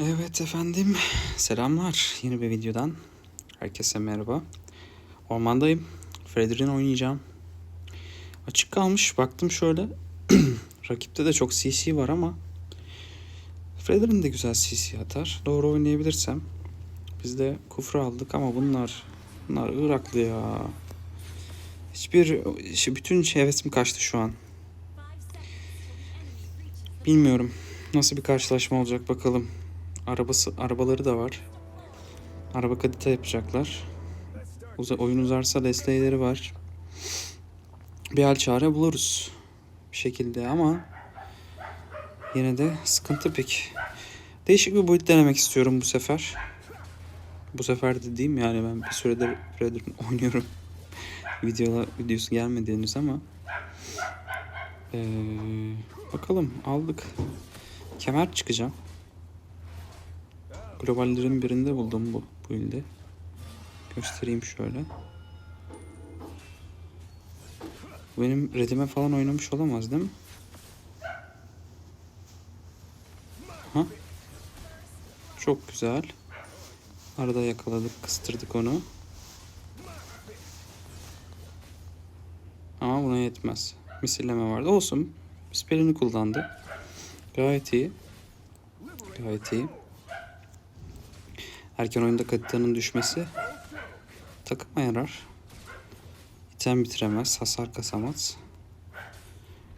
Evet efendim, selamlar yeni bir videodan. Herkese merhaba. Ormandayım. Fredrin oynayacağım. Açık kalmış, baktım şöyle. Rakipte de çok CC var ama Fredrin de güzel CC atar. Doğru oynayabilirsem. Biz de kufra aldık ama bunlar bunlar Iraklı ya. Hiçbir şey- bütün hevesim kaçtı şu an. Bilmiyorum. Nasıl bir karşılaşma olacak bakalım. Arabası arabaları da var. Araba kadite yapacaklar. Uza, oyun uzarsa Leslie'leri var. Bir hal çare buluruz. Bir şekilde ama yine de sıkıntı pek. Değişik bir boyut denemek istiyorum bu sefer. Bu sefer dediğim yani ben bir süredir Predator'ın oynuyorum. Videola, videosu gelmedi henüz ama ee, bakalım aldık. Kemer çıkacağım. Globallerin birinde buldum bu build'i. Göstereyim şöyle. Benim redime falan oynamış olamaz değil mi? Ha? Çok güzel. Arada yakaladık, kıstırdık onu. Ama buna yetmez. Misilleme vardı. Olsun. Spellini kullandı. Gayet iyi. Gayet iyi. Erken oyunda katitanın düşmesi takıma yarar. İtem bitiremez, hasar kasamaz.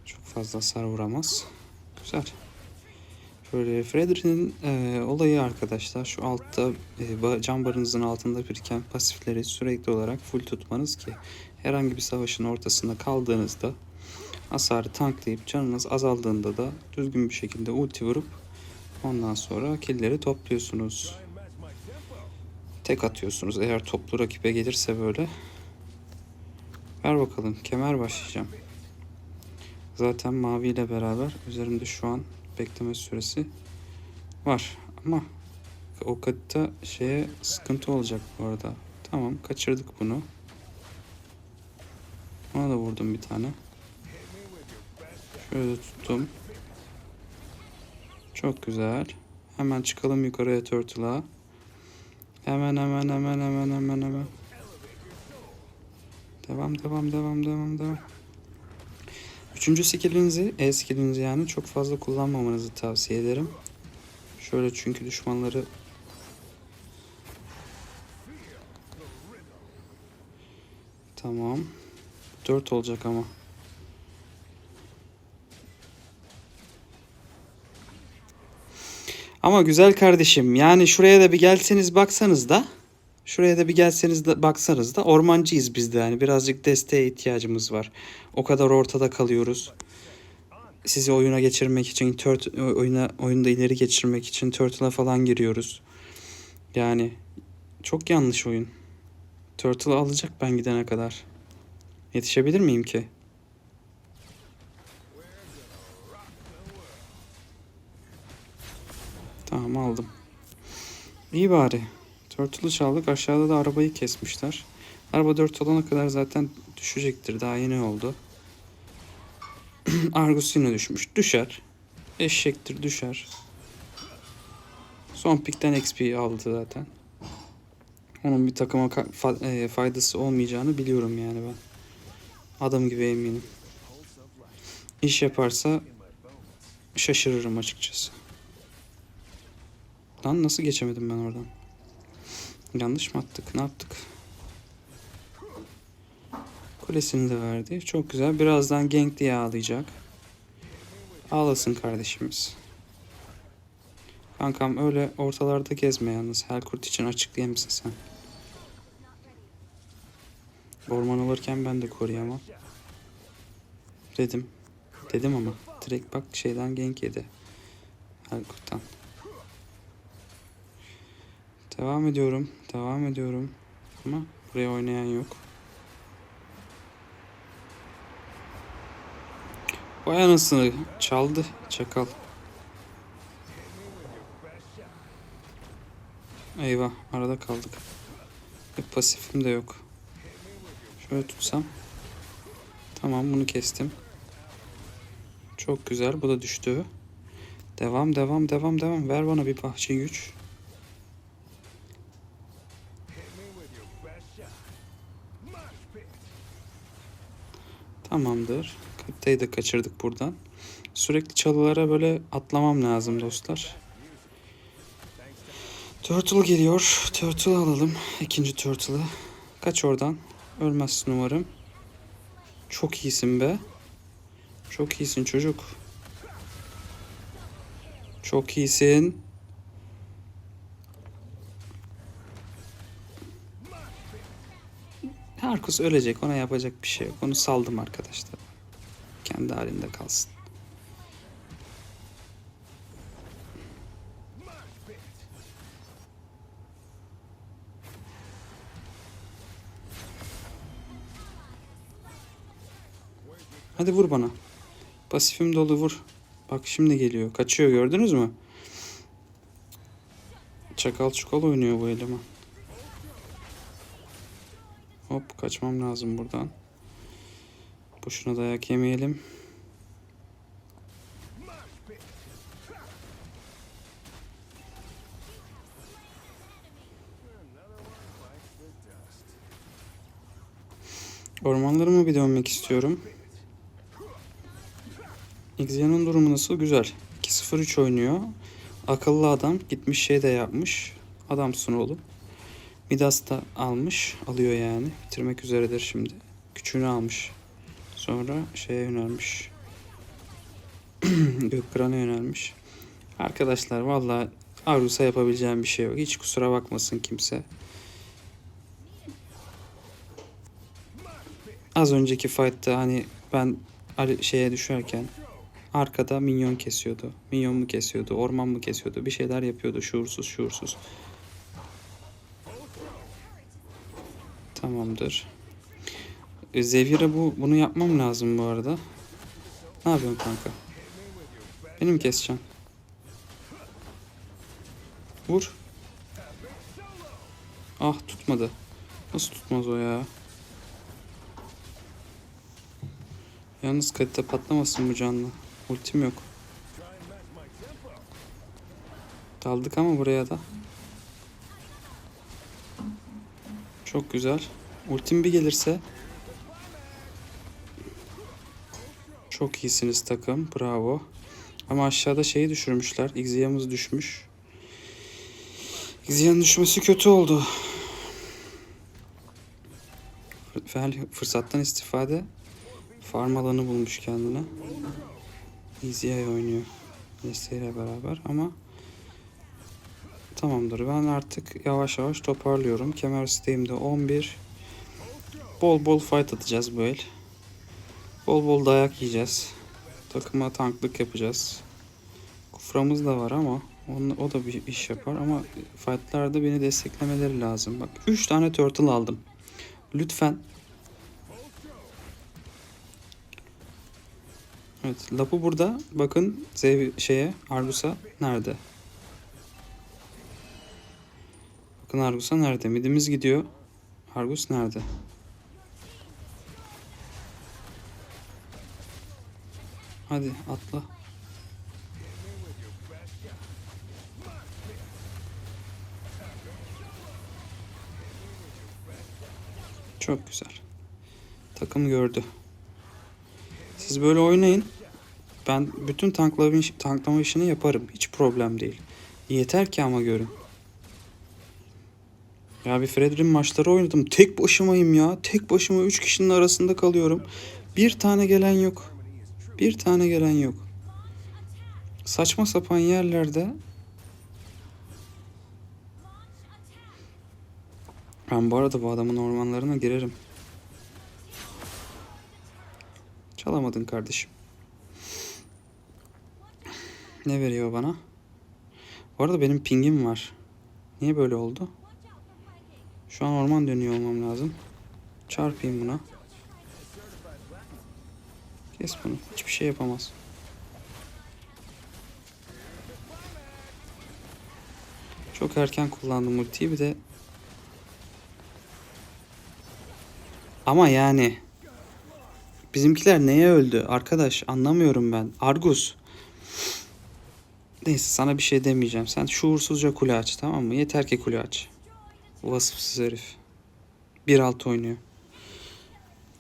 Çok fazla hasar vuramaz. Güzel. Şöyle Fredrin'in e, olayı arkadaşlar şu altta e, cam barınızın altında biriken pasifleri sürekli olarak full tutmanız ki herhangi bir savaşın ortasında kaldığınızda hasarı tanklayıp canınız azaldığında da düzgün bir şekilde ulti vurup ondan sonra killleri topluyorsunuz tek atıyorsunuz. Eğer toplu rakibe gelirse böyle. Ver bakalım. Kemer başlayacağım. Zaten mavi ile beraber üzerimde şu an bekleme süresi var. Ama o katta şeye sıkıntı olacak bu arada. Tamam kaçırdık bunu. Ona da vurdum bir tane. Şöyle tuttum. Çok güzel. Hemen çıkalım yukarıya Turtle'a. Hemen hemen hemen hemen hemen hemen. Devam devam devam devam devam. Üçüncü skillinizi, E skillinizi yani çok fazla kullanmamanızı tavsiye ederim. Şöyle çünkü düşmanları Tamam. Dört olacak ama. Ama güzel kardeşim yani şuraya da bir gelseniz baksanız da şuraya da bir gelseniz de baksanız da ormancıyız biz de yani birazcık desteğe ihtiyacımız var. O kadar ortada kalıyoruz. Sizi oyuna geçirmek için tört oyuna oyunda ileri geçirmek için Turtle'a falan giriyoruz. Yani çok yanlış oyun. Turtle alacak ben gidene kadar. Yetişebilir miyim ki? Tamam aldım. İyi bari. Turtle'ı çaldık. Aşağıda da arabayı kesmişler. Araba 4 olana kadar zaten düşecektir. Daha yeni oldu. Argus yine düşmüş. Düşer. Eşektir düşer. Son pikten XP aldı zaten. Onun bir takıma e, faydası olmayacağını biliyorum yani ben. Adım gibi eminim. İş yaparsa şaşırırım açıkçası. Lan nasıl geçemedim ben oradan? Yanlış mı attık? Ne yaptık? Kulesini de verdi. Çok güzel. Birazdan gank diye ağlayacak. Ağlasın kardeşimiz. Kankam öyle ortalarda gezme yalnız. Helkurt için açıklayayım mısın sen? Orman alırken ben de koruyamam. Dedim. Dedim ama. Direkt bak şeyden gank yedi. Helkurt'tan. Devam ediyorum. Devam ediyorum. Ama buraya oynayan yok. Vay anasını çaldı çakal. Eyvah arada kaldık. Ve pasifim de yok. Şöyle tutsam. Tamam bunu kestim. Çok güzel bu da düştü. Devam devam devam devam. Ver bana bir bahçe güç. Tamamdır. Kaptayı da kaçırdık buradan. Sürekli çalılara böyle atlamam lazım dostlar. Turtle geliyor. Turtle alalım. İkinci Turtle'ı. Kaç oradan. Ölmezsin umarım. Çok iyisin be. Çok iyisin çocuk. Çok iyisin. Harkus ölecek. Ona yapacak bir şey yok. Onu saldım arkadaşlar. Kendi halinde kalsın. Hadi vur bana. Pasifim dolu vur. Bak şimdi geliyor. Kaçıyor gördünüz mü? Çakal çukal oynuyor bu eleman. Hop kaçmam lazım buradan. Boşuna dayak yemeyelim. Ormanlarıma bir dönmek istiyorum. Xenon durumu nasıl? Güzel. 2-0-3 oynuyor. Akıllı adam gitmiş şey de yapmış. Adamsın oğlum. Midas da almış. Alıyor yani. Bitirmek üzeredir şimdi. Küçüğünü almış. Sonra şeye yönelmiş. Gökkıran'a yönelmiş. Arkadaşlar valla Arus'a yapabileceğim bir şey yok. Hiç kusura bakmasın kimse. Az önceki fight'ta hani ben şeye düşerken arkada minyon kesiyordu. Minyon mu kesiyordu, orman mı kesiyordu? Bir şeyler yapıyordu şuursuz şuursuz. Tamamdır. E, Zevir'e bu bunu yapmam lazım bu arada. Ne yapıyorsun kanka? Beni mi keseceksin? Vur. Ah tutmadı. Nasıl tutmaz o ya? Yalnız kalite patlamasın bu canlı. Ultim yok. Daldık ama buraya da. Çok güzel. Ultim bir gelirse. Çok iyisiniz takım. Bravo. Ama aşağıda şeyi düşürmüşler. Xya'mız düşmüş. Xya'nın düşmesi kötü oldu. Fırsattan istifade farm alanı bulmuş kendine. Eye oynuyor. Nesli'yle beraber ama tamamdır. Ben artık yavaş yavaş toparlıyorum. Kemer isteğimde 11. Bol bol fight atacağız bu el. Bol bol dayak yiyeceğiz. Takıma tanklık yapacağız. Kuframız da var ama onun, o da bir iş yapar ama fightlarda beni desteklemeleri lazım. Bak 3 tane turtle aldım. Lütfen Evet, Lapu burada. Bakın şeye, Argus'a nerede? Bakın Argus'a nerede? Midimiz gidiyor. Argus nerede? Hadi atla. Çok güzel. Takım gördü. Siz böyle oynayın. Ben bütün tanklama, tanklama işini yaparım. Hiç problem değil. Yeter ki ama görün. Ya bir Fredrin maçları oynadım. Tek başımayım ya. Tek başıma 3 kişinin arasında kalıyorum. Bir tane gelen yok. Bir tane gelen yok. Saçma sapan yerlerde Ben bu arada bu adamın ormanlarına girerim. Çalamadın kardeşim. Ne veriyor bana? Bu arada benim pingim var. Niye böyle oldu? Şu an orman dönüyor olmam lazım. Çarpayım buna. Kes bunu. Hiçbir şey yapamaz. Çok erken kullandım ultiyi bir de Ama yani bizimkiler neye öldü arkadaş anlamıyorum ben. Argus Neyse sana bir şey demeyeceğim. Sen şuursuzca kule aç tamam mı? Yeter ki kule aç. Vasıfsız herif. 1-6 oynuyor.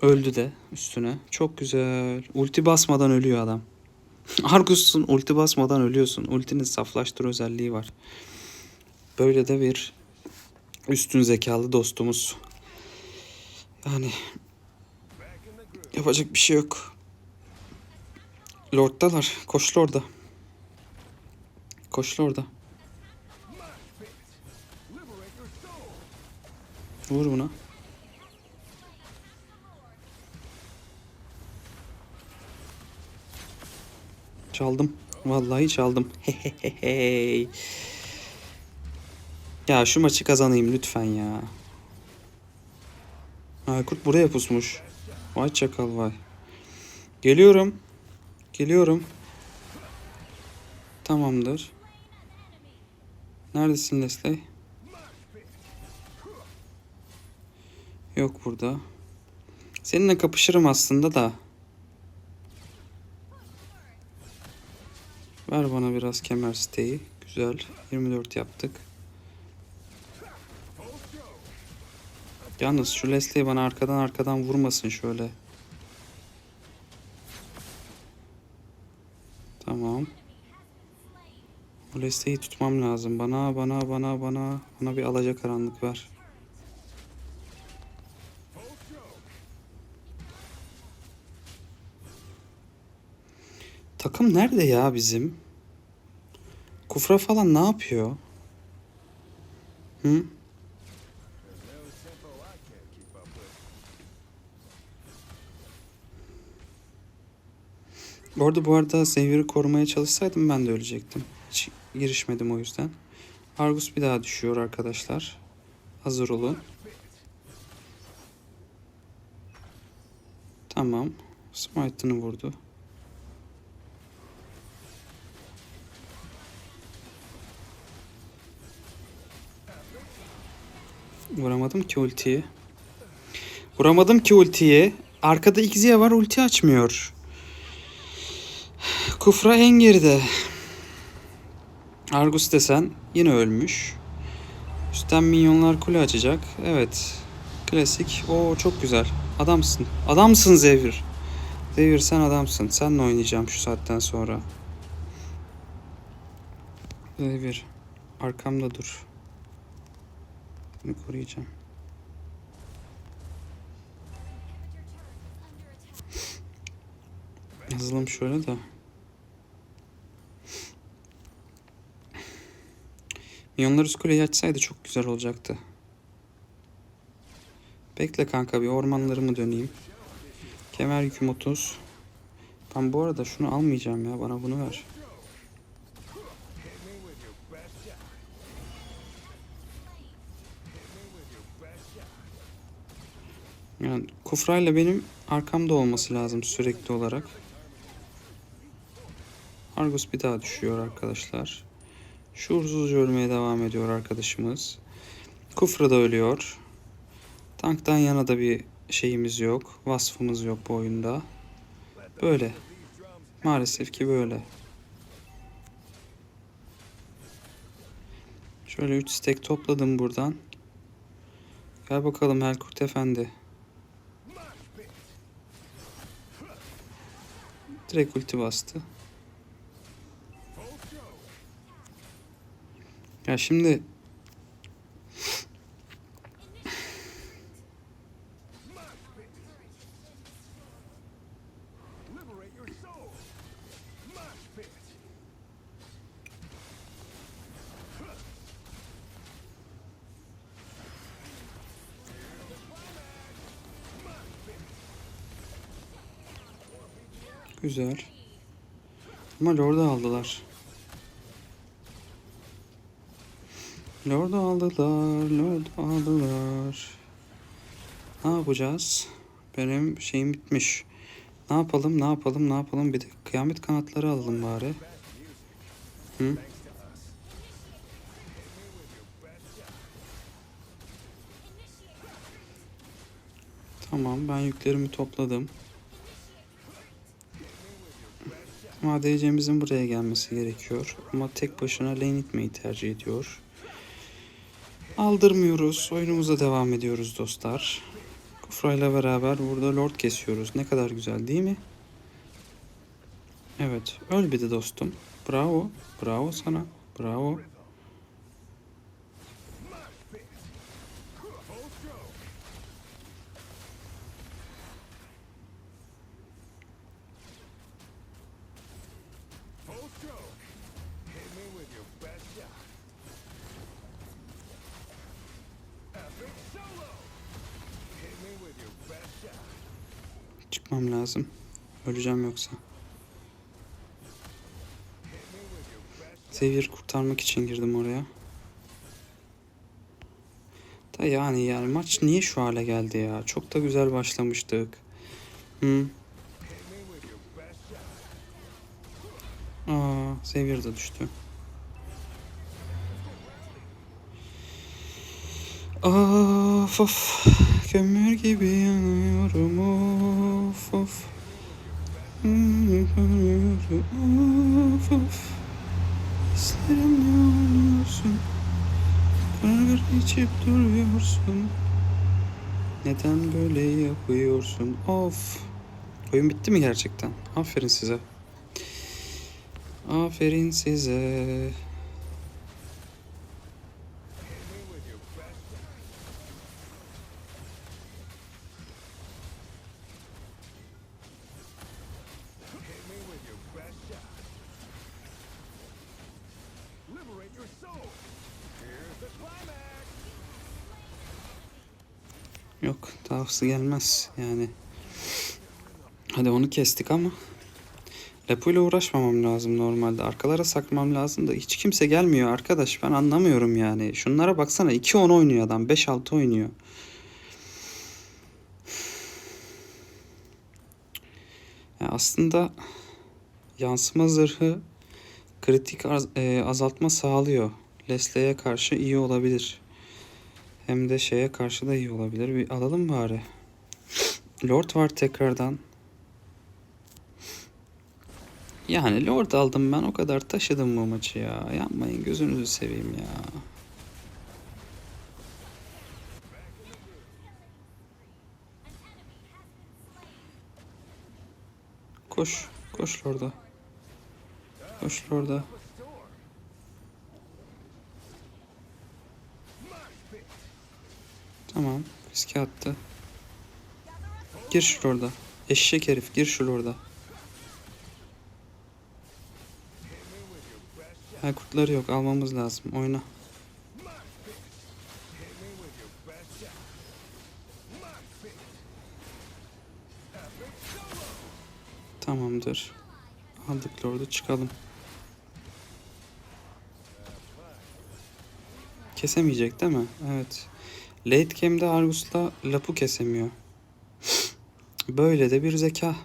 Öldü de üstüne. Çok güzel. Ulti basmadan ölüyor adam. Argus'un ulti basmadan ölüyorsun. Ultinin saflaştır özelliği var. Böyle de bir üstün zekalı dostumuz. Yani yapacak bir şey yok. Lord'dalar. Koş Lord'a. Koş Lord'a. Vur buna. Çaldım. Vallahi çaldım. Hehehehe. ya şu maçı kazanayım lütfen ya. Aykut buraya pusmuş. Vay çakal vay. Geliyorum. Geliyorum. Tamamdır. Neredesin Leslie? Yok burada. Seninle kapışırım aslında da. Ver bana biraz kemer siteyi. Güzel. 24 yaptık. Yalnız şu Leslie'yi bana arkadan arkadan vurmasın şöyle. Tamam. O Leslie'yi tutmam lazım. Bana bana bana bana bana bir alacak karanlık ver. Takım nerede ya bizim? Kufra falan ne yapıyor? Hı? Bu arada bu arada Xavier'ı korumaya çalışsaydım ben de ölecektim. Hiç girişmedim o yüzden. Argus bir daha düşüyor arkadaşlar. Hazır olun. Tamam. Smite'ını vurdu. Vuramadım ki ultiyi. Vuramadım ki ultiyi. Arkada Xia var ulti açmıyor. Kufra en geride. Argus desen yine ölmüş. Üstten minyonlar kule açacak. Evet. Klasik. O çok güzel. Adamsın. Adamsın Zevir. Zevir sen adamsın. Seninle oynayacağım şu saatten sonra. Zevir. Arkamda dur. Seni koruyacağım. Yazalım şöyle de. Milyonlar üst kuleyi açsaydı çok güzel olacaktı. Bekle kanka bir ormanlarımı döneyim. Kemer yüküm 30. Ben bu arada şunu almayacağım ya. Bana bunu ver. Yani Kufra'yla benim arkamda olması lazım sürekli olarak. Argus bir daha düşüyor arkadaşlar. Şuursuzca ölmeye devam ediyor arkadaşımız. Kufra da ölüyor. Tanktan yana da bir şeyimiz yok. Vasfımız yok bu oyunda. Böyle. Maalesef ki böyle. Şöyle 3 stek topladım buradan. Gel bakalım Helkurt Efendi. Direkt ulti bastı. Ya şimdi güzel. Ama Lord'u aldılar. Lord'u aldılar, Lord'u aldılar. Ne yapacağız? Benim şeyim bitmiş. Ne yapalım, ne yapalım, ne yapalım? Bir de kıyamet kanatları alalım bari. Hı? Tamam, ben yüklerimi topladım. ADC'mizin buraya gelmesi gerekiyor. Ama tek başına lane itmeyi tercih ediyor. Aldırmıyoruz. Oyunumuza devam ediyoruz dostlar. Kufra ile beraber burada lord kesiyoruz. Ne kadar güzel değil mi? Evet. Öl bir de dostum. Bravo. Bravo sana. Bravo. Çıkmam lazım. Öleceğim yoksa. Xavier kurtarmak için girdim oraya. Da yani yani maç niye şu hale geldi ya? Çok da güzel başlamıştık. Hı. Aa, Xavier de düştü. Of of kömür gibi yanıyorum of of of of Hislerimle oynuyorsun Kırgır içip duruyorsun Neden böyle yapıyorsun of Oyun bitti mi gerçekten? Aferin size. Aferin size. Tavsı gelmez yani. Hadi onu kestik ama. Lapuyla uğraşmamam lazım normalde. Arkalara saklamam lazım da hiç kimse gelmiyor arkadaş. Ben anlamıyorum yani. Şunlara baksana 2-10 oynuyor adam. 5-6 oynuyor. Ya aslında yansıma zırhı kritik az- e, azaltma sağlıyor. Leslie'ye karşı iyi olabilir. Hem de şeye karşı da iyi olabilir. Bir alalım bari. Lord var tekrardan. Yani Lord aldım ben o kadar taşıdım bu maçı ya. Yapmayın gözünüzü seveyim ya. Koş. Koş Lord'a. Koş Lord'a. Tamam. Riske attı. Gir şu Lord'a. Eşek herif gir şu Lord'a. Ha kurtları yok almamız lazım. Oyna. Tamamdır. Aldık Lord'u çıkalım. Kesemeyecek değil mi? Evet. Late game'de Argus'la Lap'u kesemiyor. Böyle de bir zeka.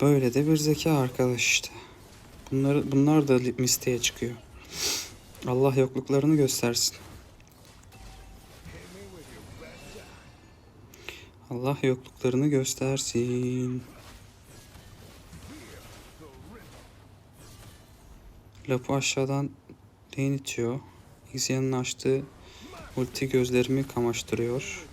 Böyle de bir zeka arkadaş işte. Bunları, bunlar da listeye çıkıyor. Allah yokluklarını göstersin. Allah yokluklarını göstersin. Lapı aşağıdan lane itiyor. Xian'ın açtığı ulti gözlerimi kamaştırıyor.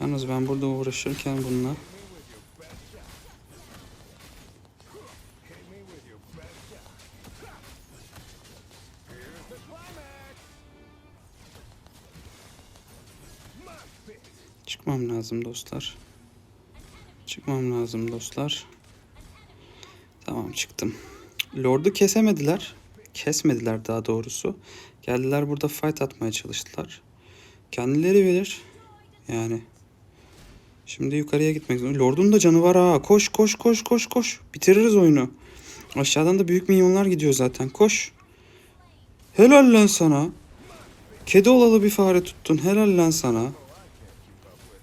Yalnız ben burada uğraşırken bununla çıkmam lazım dostlar. Çıkmam lazım dostlar. Tamam çıktım. Lord'u kesemediler. Kesmediler daha doğrusu. Geldiler burada fight atmaya çalıştılar. Kendileri bilir. Yani. Şimdi yukarıya gitmek zorunda. Lord'un da canı var ha. Koş koş koş koş koş. Bitiririz oyunu. Aşağıdan da büyük minyonlar gidiyor zaten. Koş. Helal lan sana. Kedi olalı bir fare tuttun. Helal lan sana.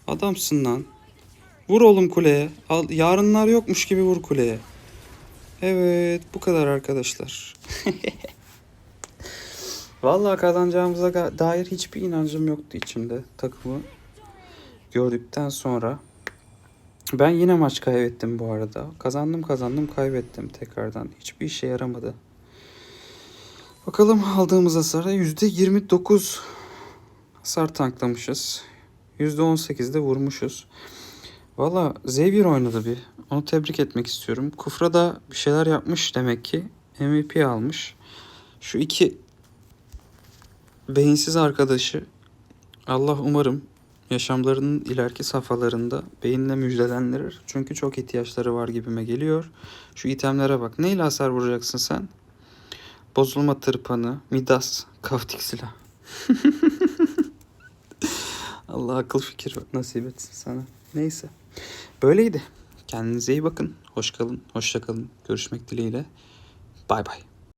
Adamsın lan. Vur oğlum kuleye. Al, yarınlar yokmuş gibi vur kuleye. Evet bu kadar arkadaşlar. Vallahi kazanacağımıza dair hiçbir inancım yoktu içimde takımı. gördükten sonra ben yine maç kaybettim bu arada. Kazandım kazandım kaybettim tekrardan. Hiçbir işe yaramadı. Bakalım aldığımız hasara %29 hasar tanklamışız. %18 de vurmuşuz. Valla Xavier oynadı bir. Onu tebrik etmek istiyorum. Kufra da bir şeyler yapmış demek ki. MVP almış. Şu iki beyinsiz arkadaşı Allah umarım yaşamlarının ileriki safhalarında beyinle müjdelendirir. Çünkü çok ihtiyaçları var gibime geliyor. Şu itemlere bak. Neyle hasar vuracaksın sen? Bozulma tırpanı, Midas, kaftik silah. Allah akıl fikir nasip etsin sana. Neyse. Böyleydi. Kendinize iyi bakın. Hoş kalın. Hoşça kalın. Görüşmek dileğiyle. Bay bay.